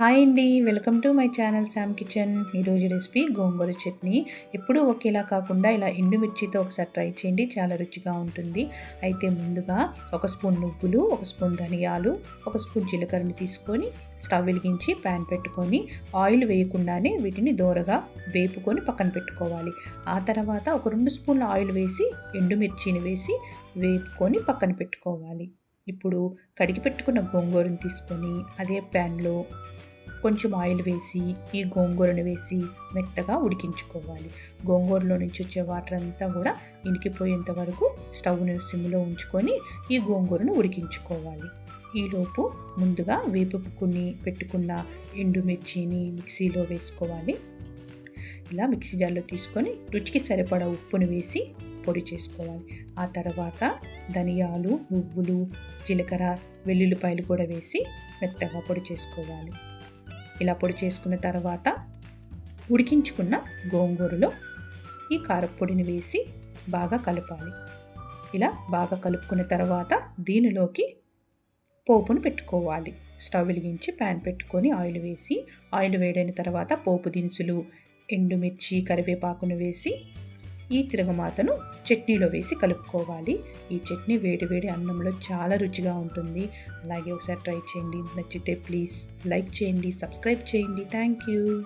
Hi అండి welcome to my channel Sam kitchen. ఈరోజు recipe gongura chutney. ఎప్పుడూ ఒకేలా కాకుండా ఇలా ఎండుమిర్చితో ఒకసారి ట్రై చేయండి చాలా రుచిగా ఉంటుంది. అయితే ముందుగా ఒక స్పూన్ నువ్వులు ఒక స్పూన్ ధనియాలు ఒక స్పూన్ జీలకర్రని తీసుకొని స్టవ్ వెలిగించి ప్యాన్ పెట్టుకొని ఆయిల్ వేయకుండానే వీటిని దోరగా వేపుకొని పక్కన పెట్టుకోవాలి. ఆ తర్వాత ఒక రెండు స్పూన్ల ఆయిల్ వేసి ఎండుమిర్చిని వేసి వేపుకొని పక్కన పెట్టుకోవాలి. ఇప్పుడు కడిగి పెట్టుకున్న గోంగూరను తీసుకొని అదే ప్యాన్లో కొంచెం ఆయిల్ వేసి ఈ గోంగూరను వేసి మెత్తగా ఉడికించుకోవాలి. గోంగూరలో నుంచి వచ్చే వాటర్ అంతా కూడా ఇనికిపోయేంత వరకు స్టవ్ను సిమ్లో ఉంచుకొని ఈ గోంగూరను ఉడికించుకోవాలి. ఈలోపు ముందుగా వేపుకుని పెట్టుకున్న ఎండుమిర్చిని మిక్సీలో వేసుకోవాలి. ఇలా మిక్సీ జార్లో తీసుకొని రుచికి సరిపడా ఉప్పును వేసి పొడి చేసుకోవాలి. ఆ తర్వాత ధనియాలు నువ్వులు జీలకర్ర వెల్లుల్లిపాయలు కూడా వేసి మెత్తగా పొడి చేసుకోవాలి. ఇలా పొడి చేసుకున్న తర్వాత ఉడికించుకున్న గోంగూరలో ఈ కారపొడిని వేసి బాగా కలపాలి. ఇలా బాగా కలుపుకున్న తర్వాత దీనిలోకి పోపును పెట్టుకోవాలి. స్టవ్ వెలిగించి ప్యాన్ పెట్టుకొని ఆయిల్ వేసి ఆయిల్ వేడైన తర్వాత పోపు దినుసులు ఎండుమిర్చి కరివేపాకును వేసి ఈ తిరగమాతను చట్నీలో వేసి కలుపుకోవాలి. ఈ చట్నీ వేడి వేడి అన్నంలో చాలా రుచిగా ఉంటుంది. అలాగే ఒకసారి ట్రై చేయండి. నచ్చితే ప్లీజ్ లైక్ చేయండి సబ్స్క్రైబ్ చేయండి. Thank you.